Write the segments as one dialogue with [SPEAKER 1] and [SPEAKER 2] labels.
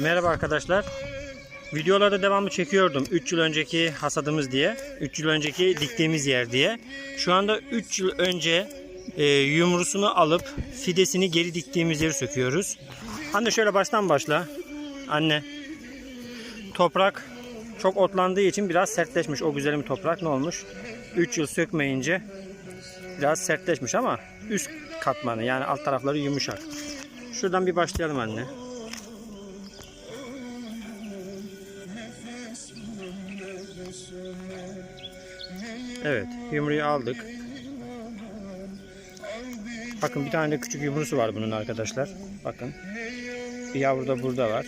[SPEAKER 1] Merhaba arkadaşlar. Videolarda devamlı çekiyordum. 3 yıl önceki hasadımız diye. 3 yıl önceki diktiğimiz yer diye. Şu anda 3 yıl önce e, yumrusunu alıp fidesini geri diktiğimiz yeri söküyoruz. Anne şöyle baştan başla. Anne. Toprak çok otlandığı için biraz sertleşmiş. O güzelim toprak ne olmuş? 3 yıl sökmeyince biraz sertleşmiş ama üst katmanı yani alt tarafları yumuşak. Şuradan bir başlayalım anne. Evet, yumruyu aldık. Bakın bir tane de küçük yumrusu var bunun arkadaşlar. Bakın. Bir yavru da burada var.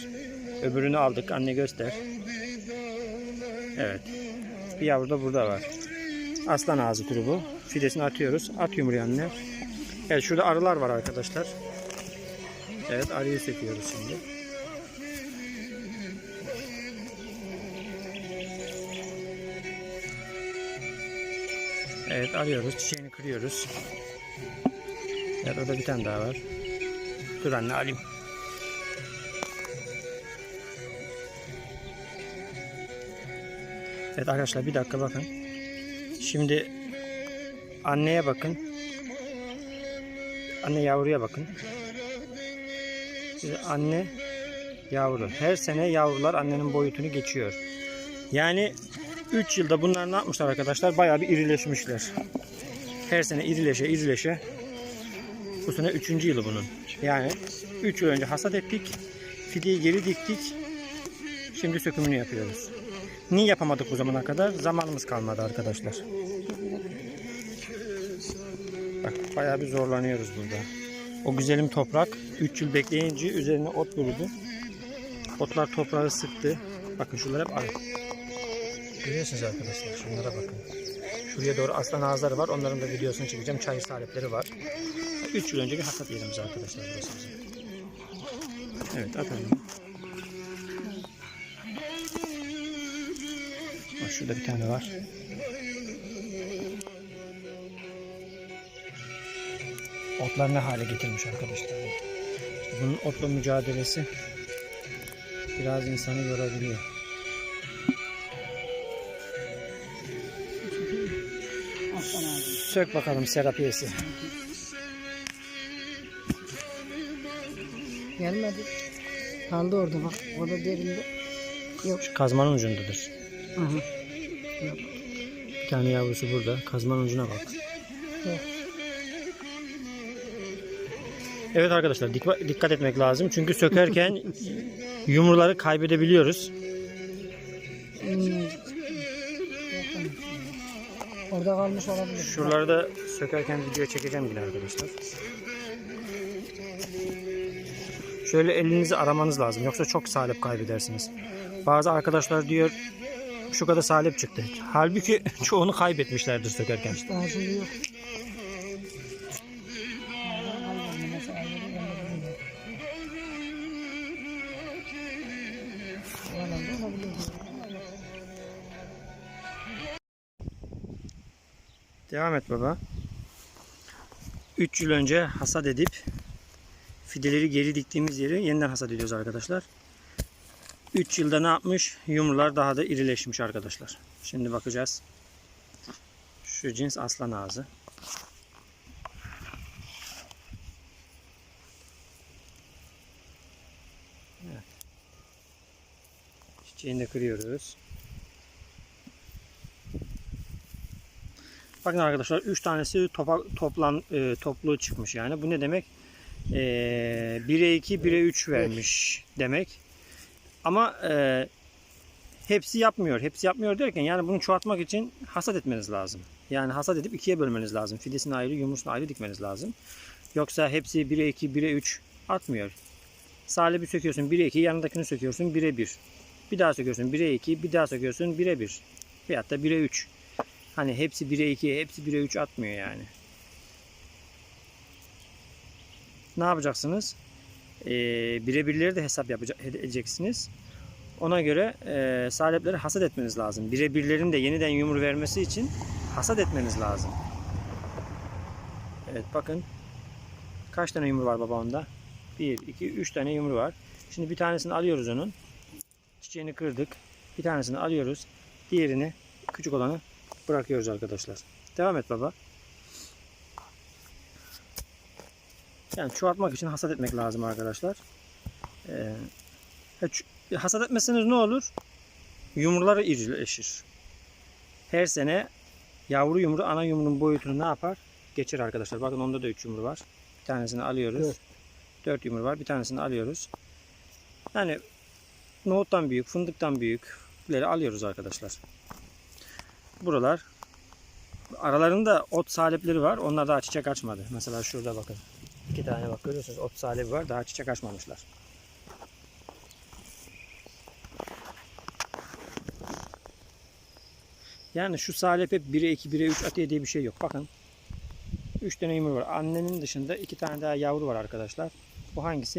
[SPEAKER 1] Öbürünü aldık. Anne göster. Evet. Bir yavru da burada var. Aslan ağzı türü bu. Fidesini atıyoruz. At yumruyu anne. Evet şurada arılar var arkadaşlar. Evet arıyı söküyoruz şimdi. Evet arıyoruz. Çiçeğini kırıyoruz. Evet orada bir tane daha var. Dur anne alayım. Evet arkadaşlar bir dakika bakın. Şimdi anneye bakın. Anne yavruya bakın. Şimdi anne yavru. Her sene yavrular annenin boyutunu geçiyor. Yani 3 yılda bunlar ne yapmışlar arkadaşlar? Bayağı bir irileşmişler. Her sene irileşe irileşe bu sene 3. yılı bunun. Yani 3 yıl önce hasat ettik. Fideyi geri diktik. Şimdi sökümünü yapıyoruz. Niye yapamadık bu zamana kadar? Zamanımız kalmadı arkadaşlar. Bak bayağı bir zorlanıyoruz burada. O güzelim toprak 3 yıl bekleyince üzerine ot vurdu. Otlar toprağı sıktı. Bakın şunlar hep arı. Görüyorsunuz arkadaşlar şunlara bakın. Şuraya doğru aslan ağızları var. Onların da videosunu çekeceğim. Çayır salepleri var. 3 yıl önceki hasat yerimiz arkadaşlar burası. Evet atalım. Bak şurada bir tane var. Otlar ne hale getirmiş arkadaşlar. Bunun otla mücadelesi biraz insanı yorabiliyor. Sök bakalım serapiyesi.
[SPEAKER 2] Gelmedi. Kaldı orada bak. Orada derinde. Yok.
[SPEAKER 1] Şu kazmanın ucundadır.
[SPEAKER 2] Hı hı.
[SPEAKER 1] Bir tane yavrusu burada. Kazmanın ucuna bak.
[SPEAKER 2] Yok.
[SPEAKER 1] Evet arkadaşlar dik- dikkat etmek lazım. Çünkü sökerken yumruları kaybedebiliyoruz.
[SPEAKER 2] Hmm. Orada kalmış olabilir.
[SPEAKER 1] Şuraları da sökerken video çekeceğim yine arkadaşlar. Şöyle elinizi aramanız lazım. Yoksa çok salep kaybedersiniz. Bazı arkadaşlar diyor şu kadar salep çıktı. Halbuki çoğunu kaybetmişlerdir sökerken.
[SPEAKER 2] Daha şimdi yok.
[SPEAKER 1] Devam et baba. 3 yıl önce hasat edip fideleri geri diktiğimiz yeri yeniden hasat ediyoruz arkadaşlar. 3 yılda ne yapmış? Yumrular daha da irileşmiş arkadaşlar. Şimdi bakacağız. Şu cins aslan ağzı. Evet. Çiçeğini de kırıyoruz. Bakın arkadaşlar 3 tanesi topa, toplam e, toplu çıkmış yani. Bu ne demek? E, 1'e 2, 1'e 3 vermiş demek. Ama e, hepsi yapmıyor. Hepsi yapmıyor derken yani bunu çoğaltmak için hasat etmeniz lazım. Yani hasat edip ikiye bölmeniz lazım. Fidesini ayrı, yumrusunu ayrı dikmeniz lazım. Yoksa hepsi 1'e 2, 1'e 3 atmıyor. Salebi söküyorsun 1'e 2, yanındakini söküyorsun 1'e 1. Bir daha söküyorsun 1'e 2, bir daha söküyorsun 1'e 1. Veyahut da 1'e 3. Hani hepsi 1'e 2, hepsi 1'e 3 atmıyor yani. Ne yapacaksınız? Ee, bire birleri de hesap yapacak, edeceksiniz. Ona göre e, salepleri hasat etmeniz lazım. Bire birlerin de yeniden yumru vermesi için hasat etmeniz lazım. Evet bakın. Kaç tane yumru var baba onda? 1, 2, 3 tane yumru var. Şimdi bir tanesini alıyoruz onun. Çiçeğini kırdık. Bir tanesini alıyoruz. Diğerini küçük olanı bırakıyoruz arkadaşlar. Devam et baba. Yani çoğaltmak için hasat etmek lazım arkadaşlar. Ee, hasat etmeseniz ne olur? Yumruları irileşir. Her sene yavru yumru ana yumrunun boyutunu ne yapar? Geçir arkadaşlar. Bakın onda da 3 yumru var. Bir tanesini alıyoruz.
[SPEAKER 2] Dört.
[SPEAKER 1] 4 yumru var. Bir tanesini alıyoruz. Yani nohuttan büyük, fındıktan büyükleri alıyoruz arkadaşlar. Buralar aralarında ot salepleri var. Onlar daha çiçek açmadı. Mesela şurada bakın. İki tane bak görüyorsunuz ot salebi var. Daha çiçek açmamışlar. Yani şu salep hep 1'e 2, 1'e 3 atıyor diye bir şey yok. Bakın. 3 tane yumru var. Annenin dışında 2 tane daha yavru var arkadaşlar. Bu hangisi?